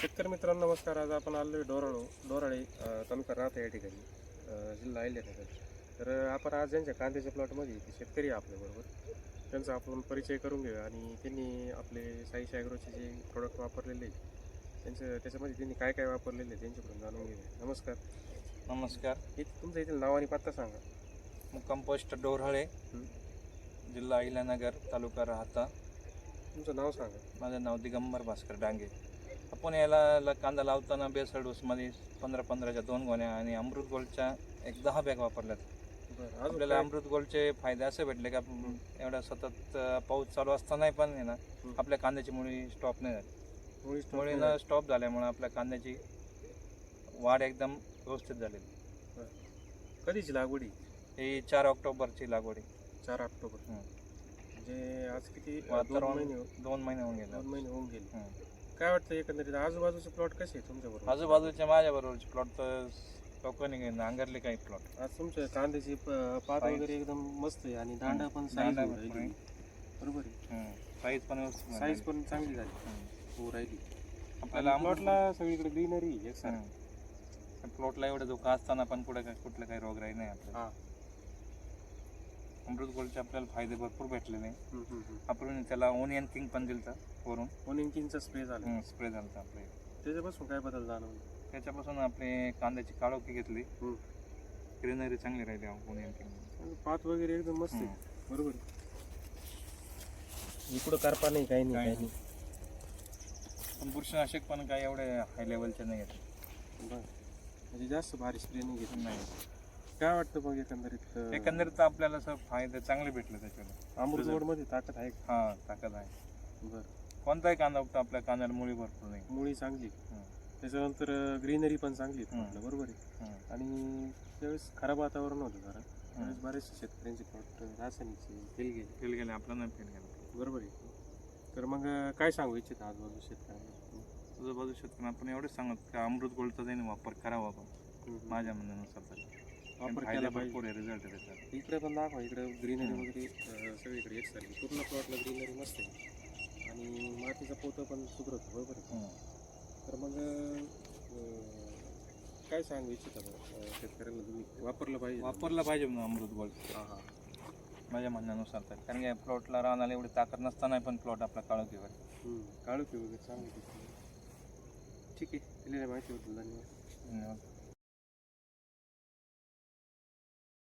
शेतकरी मित्रांनो नमस्कार. आज आपण आलो डोराळो डोराळे तालुका राहता या ठिकाणी जिल्हा अहिल्यानगर तर आपण आज ज्यांच्या कांद्याच्या प्लॉटमध्ये ते शेतकरी आहे आपल्याबरोबर त्यांचा आपण परिचय करून घेऊया आणि त्यांनी आपले साई ॲग्रोचे जे प्रोडक्ट वापरलेले त्यांचं त्याच्यामध्ये त्यांनी काय काय वापरलेले आहे त्यांच्याकडून जाणून घेऊया. नमस्कार. नमस्कार. हे तुमचं येथील नाव आणि पत्ता सांगा. मुक्काम पोस्ट डोरहळे. जिल्हा अहिल्यानगर तालुका राहता. तुमचं नाव सांगा. माझं नाव दिगंबर भास्कर डांगे. आपण याला ल- कांदा लावताना बेसळ डोसमध्ये पंधरा पंधराच्या दोन गोण्या आणि अमृत गोल्डच्या एक दहा बॅग वापरल्यात. आपल्याला? अमृत गोल्डचे फायदे असे भेटले का? एवढा सतत पाऊस चालू असतानाही पण आहे ना. आपल्या कांद्याची मुळी स्टॉप नाही झाली. मुळी न स्टॉप झाल्यामुळे आपल्या कांद्याची वाढ एकदम व्यवस्थित झालेली झाली. कधीची लागवडी ही? चार ऑक्टोबरची लागवड चार ऑक्टोबर. म्हणजे आज किती? दोन महिने होऊन गेले. दोन महिने होऊन गेले. काय वाटतं एकंदरीत? आजूबाजूचे प्लॉट कसे आहे तुमच्या बरोबर आजूबाजूच्या माझ्या बरोबरचे प्लॉट तर लोकांनी नांगरले काही प्लॉट आज तुमच्या कांद्याची प- पात Size. वगैरे एकदम मस्त आहे आणि दांडा पण साईज दांडा पण राहिली बरोबर आहे. साईज पण व्यवस्थित साईज. पण चांगली झाली. हं. हो राहिली. आपल्याला आणि प्लॉटला सगळीकडे ग्रीनरी एक सर प्लॉटला एवढं धोका असताना पण कुठे काय कुठलं काही रोगराई नाही आपल्याला. हा. अमृत गोल्डचे आपल्याला फायदे भरपूर भेटलेले आपण त्याला ओनियन किंग पण दिलं वरून. ओनिंकिनचा स्प्रे झाला. स्प्रे झालं आपले. त्याच्यापासून काय बदल जाणवला? त्याच्यापासून आपले कांद्याची काळोखी घेतली. ग्रीनरी चांगली राहिली ओनियन किंग पात वगैरे एकदम मस्त आहे. बरोबर. इकडं करपा नाही काही नाही काही काही पण बुरशीनाशक पण काही एवढे हाय लेवलचे नाही आहेत. नाही. बरं. म्हणजे जास्त भारी स्प्रे नाही घेत. नाही. काय वाटतं मग एकंदरीत एकंदरीत आपल्याला सर फायदे चांगले भेटले त्याच्याला अमृत मध्ये ताकद आहे का? हा ताकद आहे. बरं. कोणताही कांदा उगतो आपल्या कांद्याला मुळी भरपूर नाही. मुळी चांगली. हं. त्याच्यानंतर ग्रीनरी पण चांगली आहे. आपलं, बरोबर आहे. हं. आणि त्यावेळेस खराब वातावरण होतं जरा. त्यावेळेस बरेचसे शेतकऱ्यांचे प्लॉट रासायनिकचे फेल गेले. फेल गेले आपलं नाही फेल गेलं. बरोबर आहे. तर मग काय सांगू इच्छित आजूबाजू शेतकऱ्यांना? तुझं बाजू शेतकऱ्यांना आपण एवढंच सांगत का अमृत गोल्डचा त्याने वापर करावा आपण. माझ्या म्हणण्यानुसार तरी. वापर केला पाहिजे. रिझल्ट त्याचा इकडे पण दाखवा इकडे ग्रीनरी. वगैरे सगळीकडे एक सारखी. पूर्ण प्लॉटला ग्रीनरी मस्त आहे आणि मातीचं पोतं पण सुधरत बरोबर आहे. तर मग काय सांगू इच्छिता बरं? अं, शेतकऱ्यांना तुम्ही वापरलं पाहिजे. वापरला पाहिजे म्हणून अमृत गोल्ड हां हां. माझ्या म्हणण्यानुसार तर. कारण की प्लॉटला राहण्याला एवढी ताकद नसताना पण प्लॉट आपला काळोखीवर हं. काळोखी वगैरे चांगली. ठीक आहे. दिलेल्या माहितीबद्दल धन्यवाद. धन्यवाद.